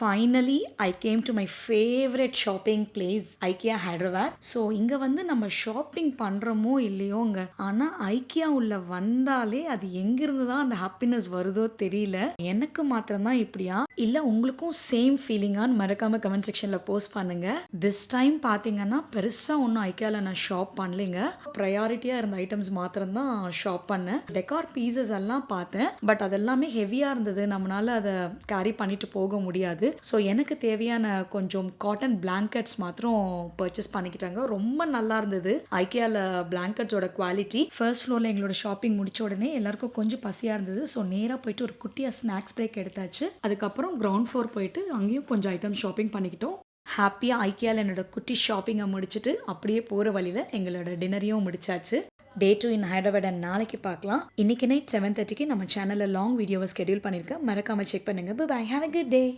Finally I came to my favourite shopping place IKEA Hyderabad so இங்கே வந்து நம்ம shopping பண்ணுறோமோ இல்லையோங்க. ஆனால் ஐக்கியா உள்ள வந்தாலே அது எங்கிருந்து தான் அந்த ஹாப்பினஸ் வருதோ தெரியல. எனக்கு மாத்திரம்தான் இப்படியா? இல்லை உங்களுக்கும் சேம் ஃபீலிங்கான்னு மறக்காமல் கமெண்ட் செக்ஷனில் போஸ்ட் பண்ணுங்க. திஸ் டைம் பார்த்தீங்கன்னா பெருசாக ஒன்றும் ஐக்கியாவில் நான் ஷாப் பண்ணலைங்க. ப்ரையாரிட்டியாக இருந்த ஐட்டம்ஸ் மாத்திரம்தான் ஷாப் பண்ணேன். டெக்கார் பீசஸ் எல்லாம் பார்த்தேன். பட் அதெல்லாமே ஹெவியாக இருந்தது. நம்மளால் அதை கேரி பண்ணிட்டு போக முடியாது. ஸோ எனக்கு தேவையான கொஞ்சம் காட்டன் பிளாங்கெட்ஸ் மாத்திரம் பர்ச்சேஸ் பண்ணிக்கிட்டாங்க. ரொம்ப நல்லா இருந்தது. ஐக்கியாவில் பிளாங்கெட்ஸோட குவாலிட்டி ஃபர்ஸ்ட் ஃப்ளோரில் எங்களோட ஷாப்பிங் முடிச்ச உடனே எல்லாருக்கும் கொஞ்சம் பசியாக இருந்தது. ஸோ நேராக போயிட்டு ஒரு குட்டியாக ஸ்நாக்ஸ் பிரேக் எடுத்தாச்சு. அதுக்கப்புறம் கிரவுண்ட் ஃப்ளோர் போயிட்டு அங்கேயும் கொஞ்சம் ஐட்டம் ஷாப்பிங் பண்ணிக்கிட்டோம். ஹாப்பியாக ஐக்கியாவில் என்னோட குட்டி ஷாப்பிங்கை முடிச்சுட்டு அப்படியே போகிற வழியில் எங்களோட டின்னரையும் முடிச்சாச்சு. Day two in Hyderabad and நாளைக்கு பார்க்கலாம். இன்னைக்கு நைட் செவன் தேர்ட்டிக்கு நம்ம சேனலில் லாங் வீடியோவை ஸ்கெடியூல் பண்ணியிருக்கேன். மறக்காமல் செக் பண்ணுங்கள் bye have a good day